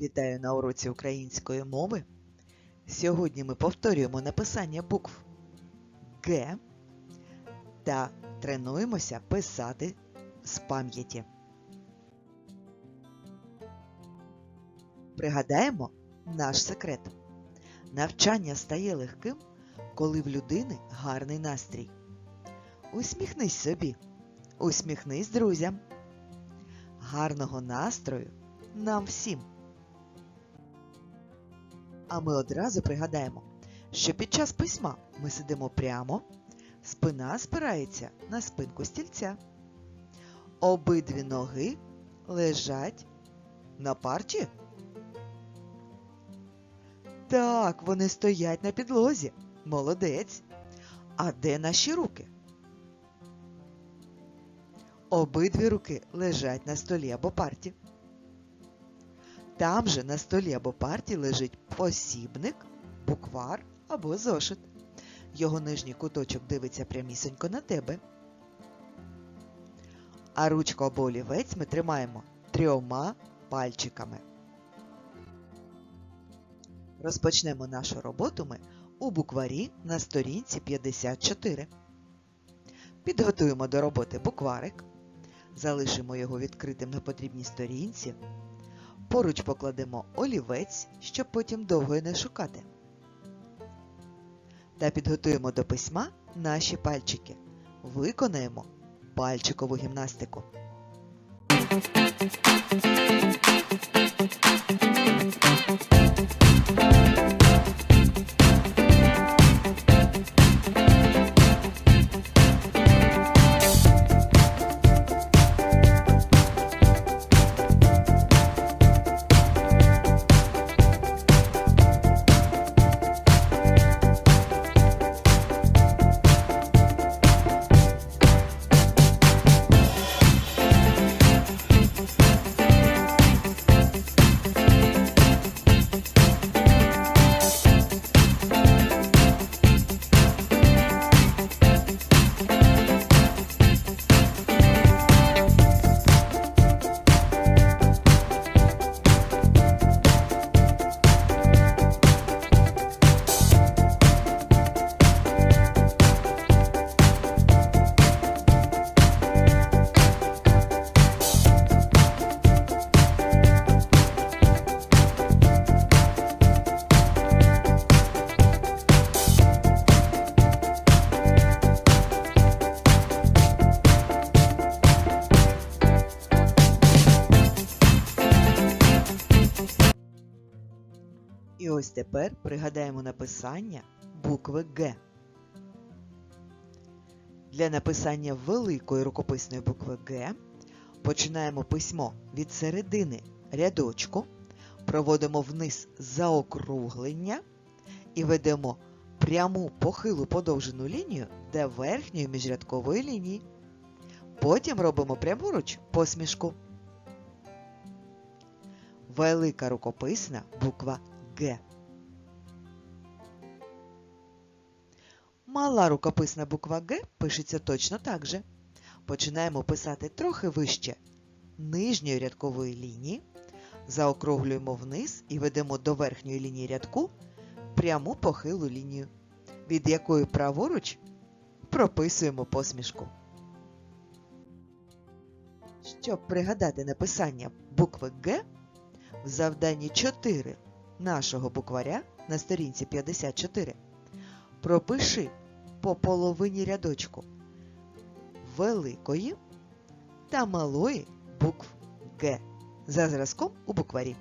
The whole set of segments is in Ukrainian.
Вітаю на уроці української мови. Сьогодні ми повторюємо написання букв Г та тренуємося писати з пам'яті. Пригадаємо наш секрет. Навчання стає легким, коли в людини гарний настрій. Усміхнись собі, усміхнись друзям. Гарного настрою нам всім! А ми одразу пригадаємо, що під час письма ми сидимо прямо, спина спирається на спинку стільця. Обидві ноги лежать на парті. Так, вони стоять на підлозі. Молодець. А де наші руки? Обидві руки лежать на столі або парті. Там же на столі або парті лежить посібник, буквар або зошит. Його нижній куточок дивиться прямісінько на тебе. А ручку або олівець ми тримаємо трьома пальчиками. Розпочнемо нашу роботу ми у букварі на сторінці 54. Підготуємо до роботи букварик, залишимо його відкритим на потрібній сторінці. Поруч покладемо олівець, щоб потім довго й не шукати. Та підготуємо до письма наші пальчики. Виконаємо пальчикову гімнастику. І ось тепер пригадаємо написання букви Г. Для написання великої рукописної букви Г починаємо письмо від середини рядочку, проводимо вниз заокруглення і ведемо пряму похилу подовжену лінію до верхньої міжрядкової лінії. Потім робимо прямо-руч посмішку. Велика рукописна буква Г. Мала рукописна буква Г пишеться точно так же. Починаємо писати трохи вище нижньої рядкової лінії, заокруглюємо вниз і ведемо до верхньої лінії рядку пряму похилу лінію, від якої праворуч прописуємо посмішку. Щоб пригадати написання букви Г, в завданні 4 нашого букваря на сторінці 54 пропиши по половині рядочку великої та малої букв Г за зразком у букварі.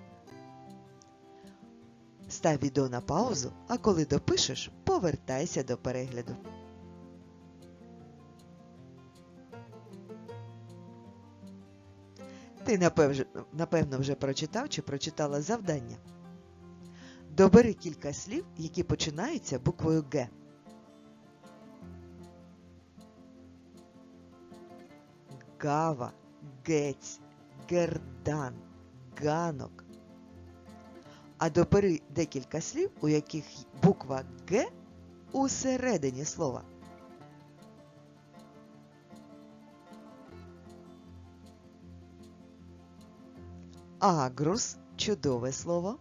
Став відео на паузу, а коли допишеш, повертайся до перегляду. Ти напевно вже прочитав чи прочитала завдання. Добери кілька слів, які починаються буквою Г. Гава, гець, гердан, ганок. А добери декілька слів, у яких буква Г усередині слова. Агрус, Чудове слово.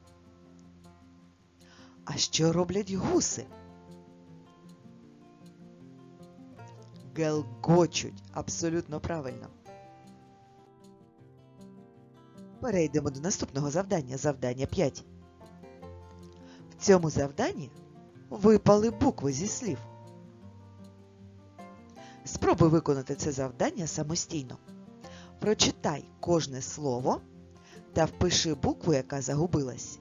А що роблять гуси? Гелгочуть. Абсолютно правильно. Перейдемо до наступного завдання. Завдання 5. В цьому завданні випали букви зі слів. Спробуй виконати це завдання самостійно. Прочитай кожне слово та впиши букву, яка загубилась.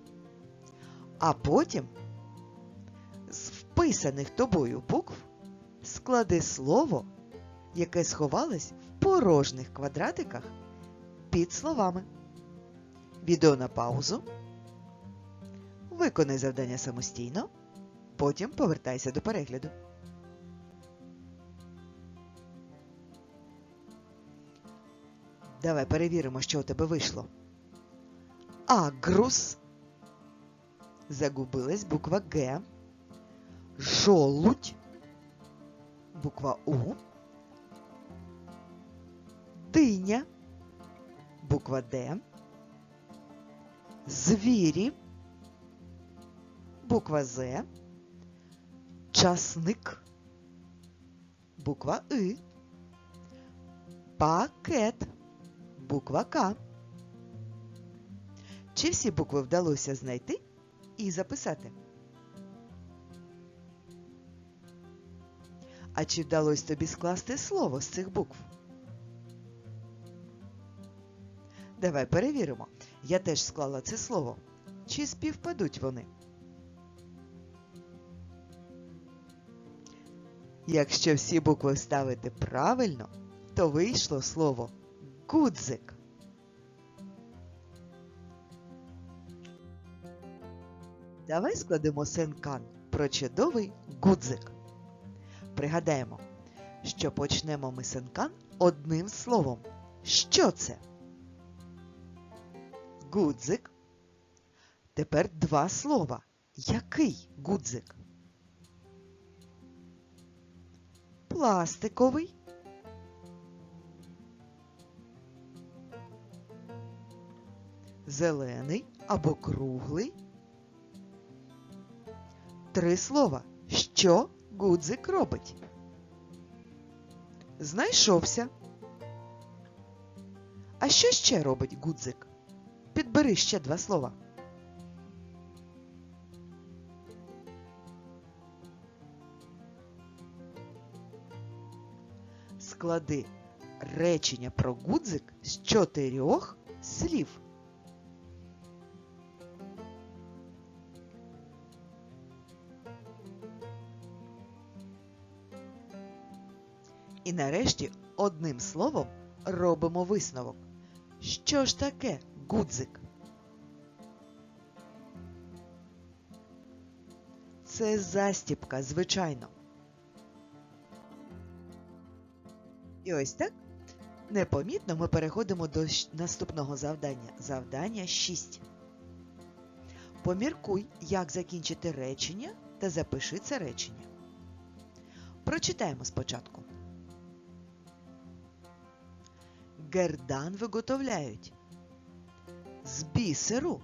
А потім з вписаних тобою букв склади слово, яке сховалось в порожніх квадратиках під словами. Відео на паузу. Виконай завдання самостійно. Потім повертайся до перегляду. Давай перевіримо, що у тебе вийшло. Агрус. Загубилась буква Г. Жолудь. Буква У. Диня. Буква Д. Звірі. Буква З. Часник. Буква И. Пакет. Буква К. Чи всі букви вдалося знайти і записати? А чи вдалося тобі скласти слово з цих букв? Давай перевіримо. Я теж склала це слово. Чи співпадуть вони? Якщо всі букви ставити правильно, то вийшло слово гудзик. Давай складемо сенкан про чудовий гудзик. Пригадаємо, що почнемо ми сенкан одним словом. Що це? Гудзик. Тепер два слова. Який гудзик? Пластиковий. Зелений або круглий. Три слова. Що гудзик робить? Знайшовся. А що ще робить гудзик? Підбери ще два слова. Склади речення про гудзик з чотирьох слів. І нарешті одним словом робимо висновок. Що ж таке гудзик? Це застіпка, звичайно. І ось так непомітно ми переходимо до наступного завдання. Завдання 6. Поміркуй, як закінчити речення та запиши це речення. Прочитаємо спочатку. Гердан виготовляють з бісеру,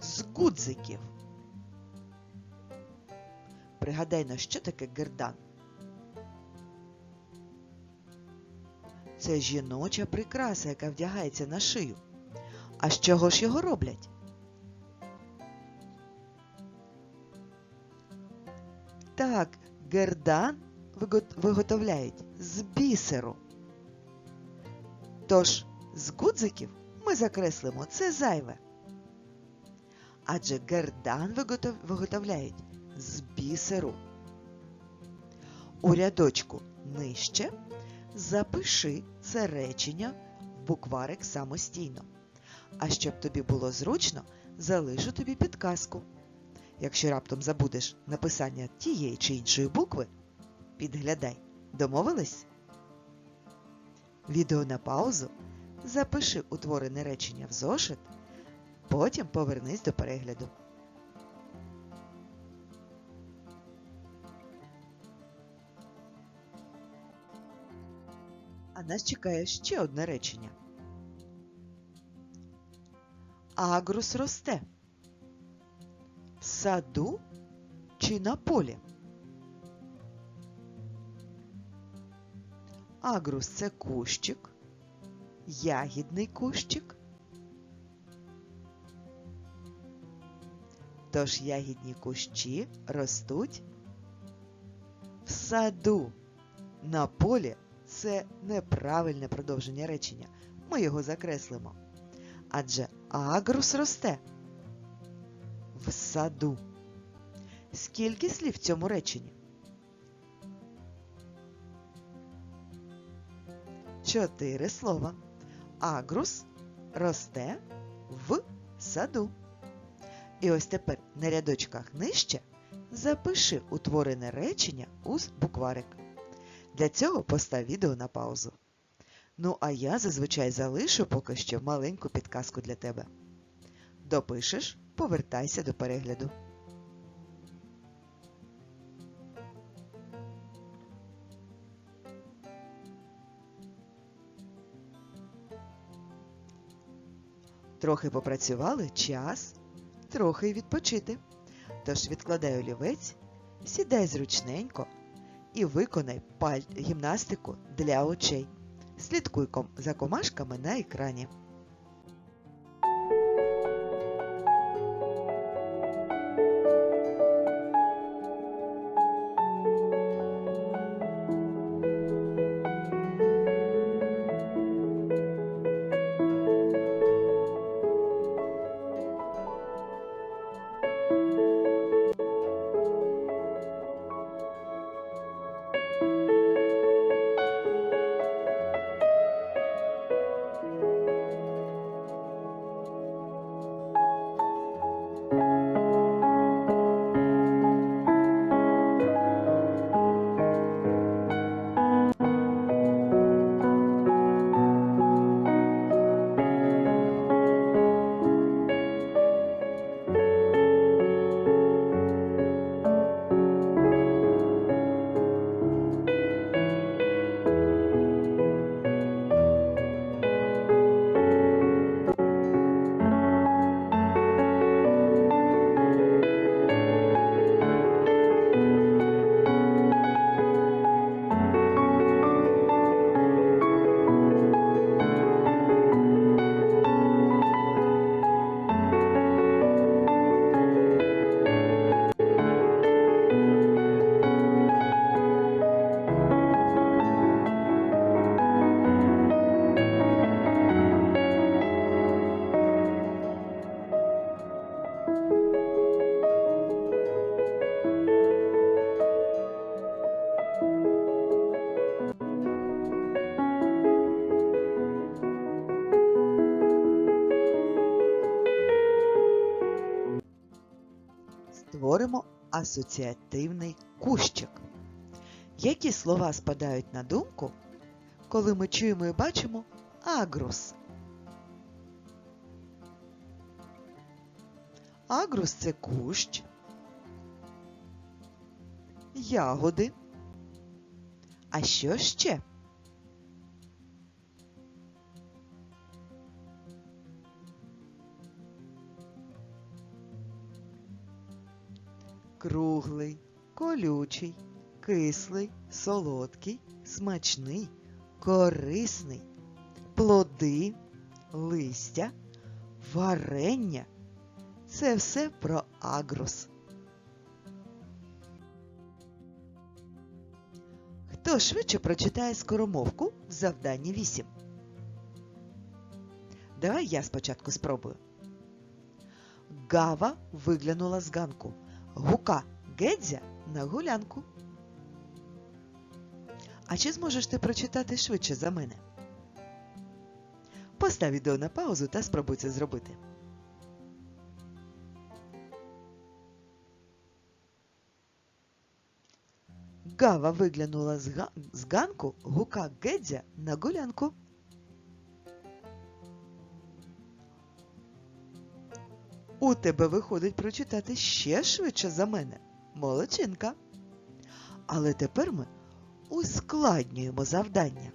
з гудзиків. Пригадай, на що таке гердан? Це жіноча прикраса, яка вдягається на шию. А з чого ж його роблять? Так, гердан виготовляють з бісеру. Тож з гудзиків ми закреслимо це зайве. Адже гердан виготовляють з бісеру. У рядочку нижче запиши це речення в букварик самостійно. А щоб тобі було зручно, залишу тобі підказку. Якщо раптом забудеш написання тієї чи іншої букви, підглядай. Домовились? Відео на паузу. Запиши утворене речення в зошит, потім повернись до перегляду. А нас чекає ще одне речення. агрус росте? В саду чи на полі? Агрус це кущик, ягідний кущик. Тож ягідні кущі ростуть в саду. На полі це неправильне продовження речення. Ми його закреслимо. Адже агрус росте в саду. Скільки слів в цьому реченні? Чотири слова. Агрус росте в саду. І ось тепер на рядочках нижче запиши утворене речення у букварик. Для цього постав відео на паузу. Ну, а я зазвичай залишу поки що маленьку підказку для тебе. Допишеш, повертайся до перегляду. Трохи попрацювали час, трохи й відпочити. Тож відкладай олівець, сідай зручненько і виконай гімнастику для очей. Слідкуй за комашками на екрані. Асоціативний кущик. Які слова спадають на думку, коли ми чуємо і бачимо агрус? Агрус це кущ, ягоди. А що ще? Круглий, колючий, кислий, солодкий, смачний, корисний, плоди, листя, варення. Це все про агрус. Хто швидше прочитає скоромовку в завданні 8? Давай я спочатку спробую. Гава виглянула з ганку. Гука Гедзя на гулянку. А чи зможеш ти прочитати швидше за мене? Постав відео на паузу та спробуй це зробити. Гава виглянула з, ганку, гука Гедзя на гулянку. У тебе виходить прочитати ще швидше за мене. Молодчинка. Але тепер ми ускладнюємо завдання.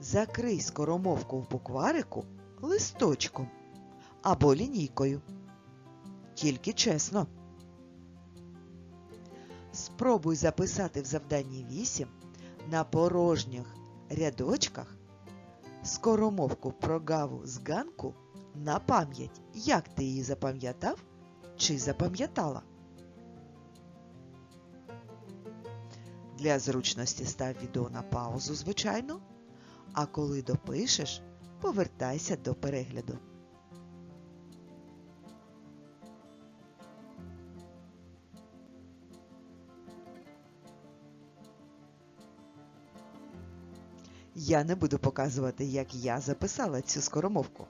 Закрий скоромовку в букварику листочком або лінійкою. Тільки чесно. Спробуй записати в завданні 8 на порожніх рядочках скоромовку про гаву з ганку на пам'ять. Як ти її запам'ятав чи запам'ятала? Для зручності став відео на паузу, звичайно, а коли допишеш, повертайся до перегляду. Я не буду показувати, як я записала цю скоромовку.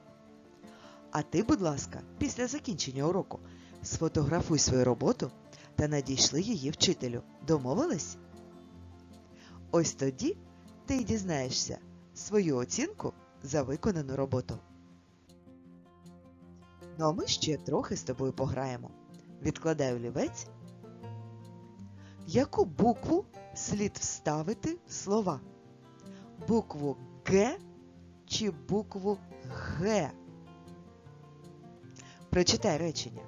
А ти, будь ласка, після закінчення уроку сфотографуй свою роботу та надійшли її вчителю. Домовились? Ось тоді ти й дізнаєшся свою оцінку за виконану роботу. Ну а ми ще трохи з тобою пограємо. Відкладай олівець. Яку букву слід вставити в слова? Букву Г чи букву Г? Прочитай речення.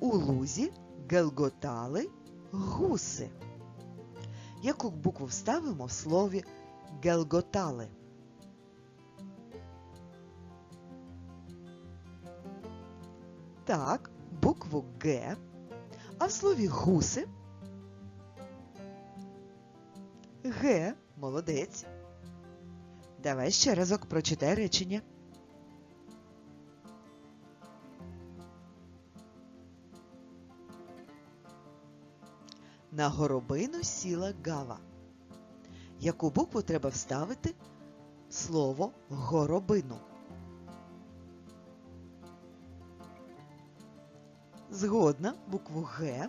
У лузі гелготали гуси. Яку букву вставимо в слові гелготали? Так, букву Г. А в слові гуси Г. Молодець. Давай ще разок прочитай речення. На горобину сіла гава. Яку букву треба вставити слово горобину? Згодна букву Г.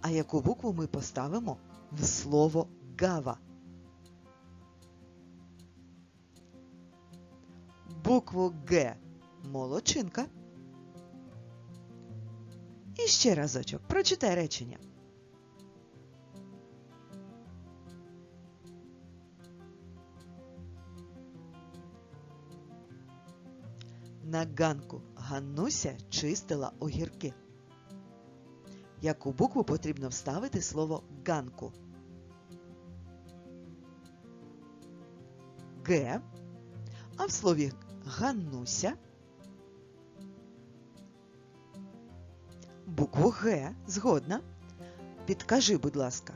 А яку букву ми поставимо в слово гава? Букву Г. Молодчинка. І ще разочок. Прочитай речення. На ганку Ганнуся чистила огірки. Яку букву потрібно вставити слово ганку? Г. А в слові Ганнуся букву Г згодна. Підкажи, будь ласка,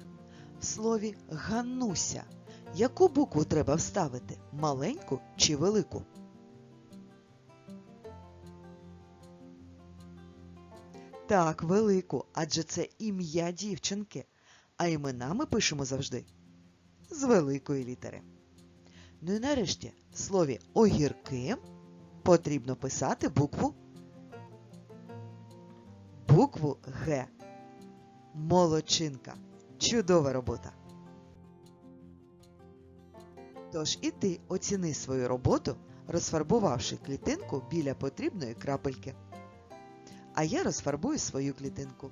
в слові Ганнуся яку букву треба вставити? Маленьку чи велику? Так, велику, адже це ім'я дівчинки, а імена ми пишемо завжди з великої літери. Ну і нарешті в слові огірки потрібно писати букву букву Г. Молодчинка. Чудова робота. Тож і ти оціни свою роботу, розфарбувавши клітинку біля потрібної крапельки. А я розфарбую свою клітинку.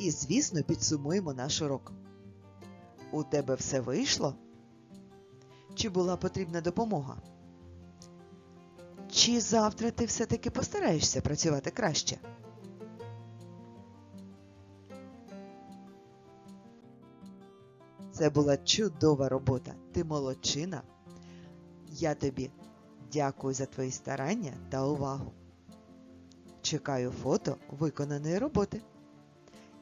І, звісно, підсумуємо наш урок. У тебе все вийшло? Чи була потрібна допомога? Чи завтра ти все-таки постараєшся працювати краще? Це була чудова робота. Ти молодчина. Я тобі дякую за твої старання та увагу. Чекаю фото виконаної роботи.